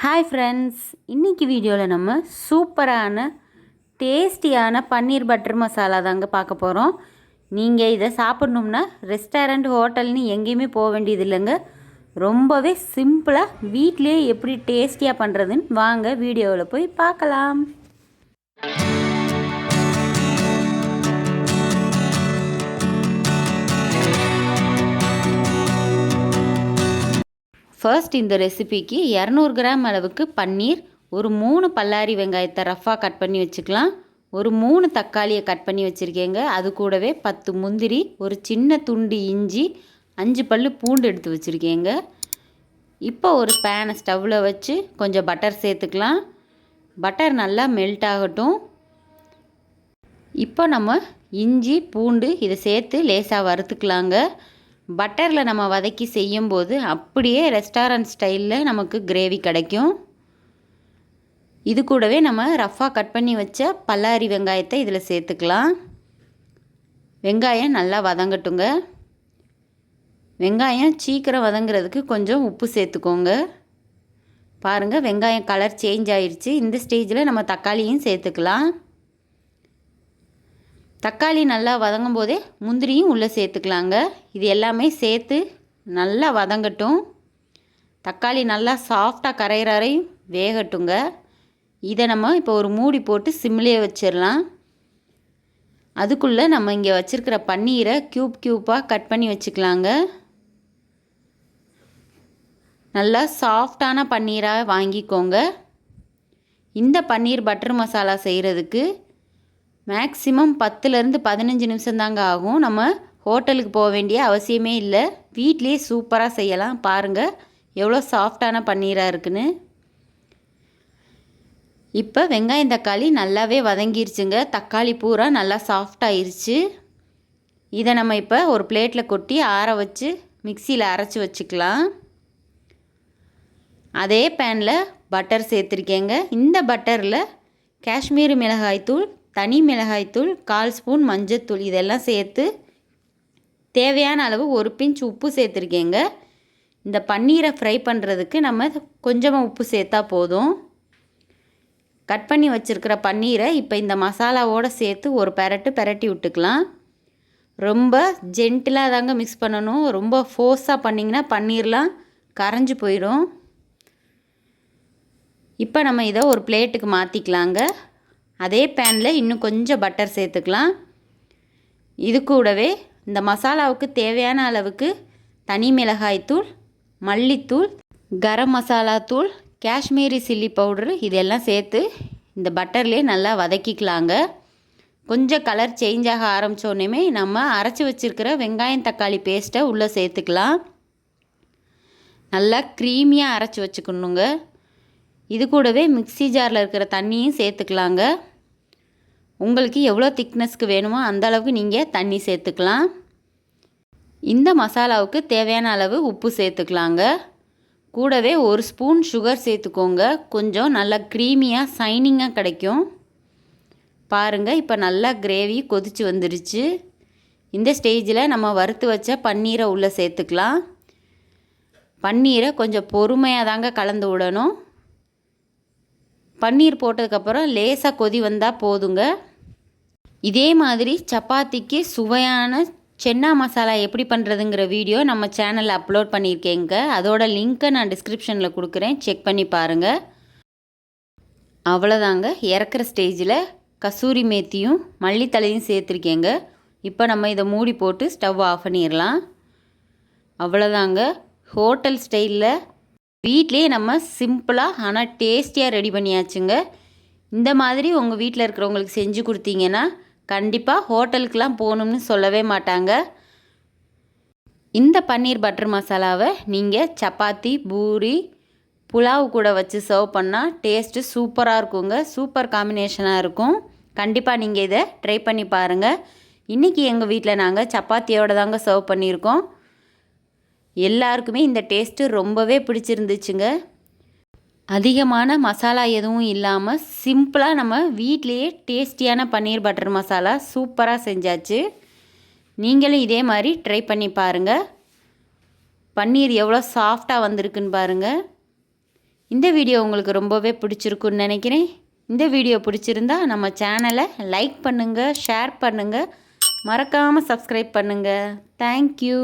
Hi friends இன்றைக்கி வீடியோவில் நம்ம சூப்பரான டேஸ்டியான பன்னீர் பட்டர் மசாலா தாங்க பார்க்க போகிறோம் நீங்கள் இதை சாப்பிட்ணும்னா ரெஸ்டாரண்ட் ஹோட்டல்னு எங்கேயுமே போக வேண்டியது இல்லைங்க. ரொம்பவே சிம்பிளாக வீட்டிலே எப்படி டேஸ்டியாக பண்ணுறதுன்னு வாங்க வீடியோவில் போய் பார்க்கலாம். ஃபர்ஸ்ட் இந்த ரெசிபிக்கு இரநூறு கிராம் அளவுக்கு பன்னீர் ஒரு மூணு பல்லாரி வெங்காயத்தை ரஃபாக கட் பண்ணி வச்சுக்கலாம். ஒரு மூணு தக்காளியை கட் பண்ணி வச்சுருக்கேங்க. அது கூடவே பத்து முந்திரி ஒரு சின்ன துண்டு இஞ்சி அஞ்சு பல் பூண்டு எடுத்து வச்சுருக்கேங்க. இப்போ ஒரு பேனை ஸ்டவ்வில் வச்சு கொஞ்சம் பட்டர் சேர்த்துக்கலாம். பட்டர் நல்லா மெல்ட் ஆகட்டும். இப்போ நம்ம இஞ்சி பூண்டு இதை சேர்த்து லேசாக வறுத்துக்கலாங்க. பட்டரில் நம்ம வதக்கி செய்யும்போது அப்படியே ரெஸ்டாரண்ட் ஸ்டைலில் நமக்கு கிரேவி கிடைக்கும். இது கூடவே நம்ம ரஃப்பாக கட் பண்ணி வச்ச பல்லாரி வெங்காயத்தை இதில் சேர்த்துக்கலாம். வெங்காயம் நல்லா வதங்கட்டுங்க. வெங்காயம் சீக்கிரம் வதங்குறதுக்கு கொஞ்சம் உப்பு சேர்த்துக்கோங்க. பாருங்கள் வெங்காயம் கலர் சேஞ்ச் ஆயிடுச்சு இந்த ஸ்டேஜில் நம்ம தக்காளியும் சேர்த்துக்கலாம். தக்காளி நல்லா வதங்கும் போதே முந்திரியும் உள்ளே சேர்த்துக்கலாங்க. இது எல்லாமே சேர்த்து நல்லா வதங்கட்டும். தக்காளி நல்லா சாஃப்டாக கரையிற வரையும் வேகட்டுங்க. இதை நம்ம இப்போ ஒரு மூடி போட்டு சிம்லேயே வச்சிடலாம். அதுக்குள்ளே நம்ம இங்கே வச்சுருக்கிற பன்னீரை க்யூப் க்யூப்பாக கட் பண்ணி வச்சுக்கலாங்க. நல்லா சாஃப்டான பன்னீராக வாங்கிக்கோங்க. இந்த பன்னீர் பட்டர் மசாலா செய்கிறதுக்கு மேக்ஸிமம் பத்துலேருந்து பதினஞ்சு நிமிஷம் தாங்க ஆகும். நம்ம ஹோட்டலுக்கு போக வேண்டிய அவசியமே இல்லை. வீட்லேயே சூப்பராக செய்யலாம். பாருங்கள் எவ்வளோ சாஃப்டான பன்னீராக இருக்குன்னு. இப்போ வெங்காயம் தக்காளி நல்லாவே வதங்கிருச்சுங்க. தக்காளி பூரா நல்லா சாஃப்டாயிருச்சு இதை நம்ம இப்போ ஒரு பிளேட்டில் கொட்டி ஆற வச்சு மிக்சியில் அரைச்சி வச்சுக்கலாம். அதே பேனில் பட்டர் சேர்த்துருக்கேங்க. இந்த பட்டரில் காஷ்மீரி மிளகாய்த்தூள் தனி மிளகாய்த்தூள் கால் ஸ்பூன் மஞ்சத்தூள் இதெல்லாம் சேர்த்து தேவையான அளவு ஒரு பிஞ்ச் உப்பு சேர்த்துருக்கேங்க. இந்த பன்னீரை ஃப்ரை பண்ணுறதுக்கு நம்ம கொஞ்சமாக உப்பு சேர்த்தா போதும். கட் பண்ணி வச்சுருக்கிற பன்னீரை இப்போ இந்த மசாலாவோடு சேர்த்து ஒரு பெரட்டு பெரட்டி விட்டுக்கலாம். ரொம்ப ஜென்டிலாக தாங்க மிக்ஸ் பண்ணணும். ரொம்ப ஃபோர்ஸாக பண்ணிங்கன்னா பன்னீர்லாம் கரைஞ்சி போயிடும். இப்போ நம்ம இதை ஒரு பிளேட்டுக்கு மாற்றிக்கலாங்க அதே பேனில் இன்னும் கொஞ்சம் பட்டர் சேர்த்துக்கலாம். இது கூடவே இந்த மசாலாவுக்கு தேவையான அளவுக்கு தனி மிளகாய்த்தூள் மல்லித்தூள் கரம் மசாலா தூள் காஷ்மீரி சில்லி பவுடரு இதெல்லாம் சேர்த்து இந்த பட்டர்லேயே நல்லா வதக்கிக்கலாங்க. கொஞ்சம் கலர் சேஞ்ச் ஆக ஆரம்பித்தோடனே நம்ம அரைச்சி வச்சுருக்கிற வெங்காயம் தக்காளி பேஸ்ட்டை உள்ளே சேர்த்துக்கலாம். நல்லா க்ரீமியாக அரைச்சி வச்சுக்கணுங்க. இது கூடவே மிக்சி ஜாரில் இருக்கிற தண்ணியும் சேர்த்துக்கலாங்க. உங்களுக்கு எவ்வளோ திக்னஸ்க்கு வேணுமோ அந்த அளவுக்கு நீங்கள் தண்ணி சேர்த்துக்கலாம். இந்த மசாலாவுக்கு தேவையான அளவு உப்பு சேர்த்துக்கலாங்க. கூடவே ஒரு ஸ்பூன் சுகர் சேர்த்துக்கோங்க. கொஞ்சம் நல்லா க்ரீமியாக சைனிங்காக கிடைக்கும். பாருங்கள் இப்போ நல்லா கிரேவி கொதித்து வந்துருச்சு. இந்த ஸ்டேஜில் நம்ம வறுத்து வச்ச பன்னீரை உள்ளே சேர்த்துக்கலாம். பன்னீரை கொஞ்சம் பொறுமையாக தாங்க கலந்து விடணும். பன்னீர் போட்டதுக்கப்புறம் லேசாக கொதி வந்தால் போதுங்க. இதே மாதிரி சப்பாத்திக்கு சுவையான சென்னா மசாலா எப்படி பண்ணுறதுங்கிற வீடியோ நம்ம சேனலில் அப்லோட் பண்ணியிருக்கேங்க. அதோட லிங்க்கை நான் டிஸ்கிரிப்ஷனில் கொடுக்குறேன். செக் பண்ணி பாருங்கள் அவ்வளோதாங்க இறக்குற ஸ்டேஜில் கசூரி மேத்தியும் மல்லித்தலையும் சேர்த்துருக்கேங்க. இப்போ நம்ம இதை மூடி போட்டு ஸ்டவ் ஆஃப் பண்ணிடலாம் அவ்வளோதாங்க ஹோட்டல் ஸ்டைலில் வீட்லேயே நம்ம சிம்பிளாக ஆனால் டேஸ்டியாக ரெடி பண்ணியாச்சுங்க. இந்த மாதிரி உங்கள் வீட்டில் இருக்கிறவங்களுக்கு செஞ்சு கொடுத்தீங்கன்னா கண்டிப்பாக ஹோட்டலுக்கெலாம் போகணும்னு சொல்லவே மாட்டாங்க. இந்த பன்னீர் பட்டர் மசாலாவை நீங்கள் சப்பாத்தி பூரி புலாவ் கூட வச்சு சர்வ் பண்ணால் டேஸ்ட்டு சூப்பராக இருக்குங்க. சூப்பர் காம்பினேஷனாக இருக்கும். கண்டிப்பாக நீங்கள் இதை ட்ரை பண்ணி பாருங்கள் இன்றைக்கி எங்கள் வீட்டில் நாங்கள் சப்பாத்தியோடு தாங்க சர்வ் பண்ணியிருக்கோம். எல்லாருக்குமே இந்த டேஸ்ட்டு ரொம்பவே பிடிச்சிருந்துச்சுங்க. அதிகமான மசாலா எதுவும் இல்லாமல் சிம்பிளாக நம்ம வீட்லேயே டேஸ்டியான பன்னீர் பட்டர் மசாலா சூப்பராக செஞ்சாச்சு. நீங்களும் இதே மாதிரி ட்ரை பண்ணி பாருங்கள் பன்னீர் எவ்வளோ சாஃப்டாக வந்திருக்குன்னு பாருங்கள் இந்த வீடியோ உங்களுக்கு ரொம்பவே பிடிச்சிருக்குன்னு நினைக்கிறேன். இந்த வீடியோ பிடிச்சிருந்தா நம்ம சேனலை லைக் பண்ணுங்கள் ஷேர் பண்ணுங்கள் மறக்காமல் சப்ஸ்கிரைப் பண்ணுங்கள் தேங்க்யூ.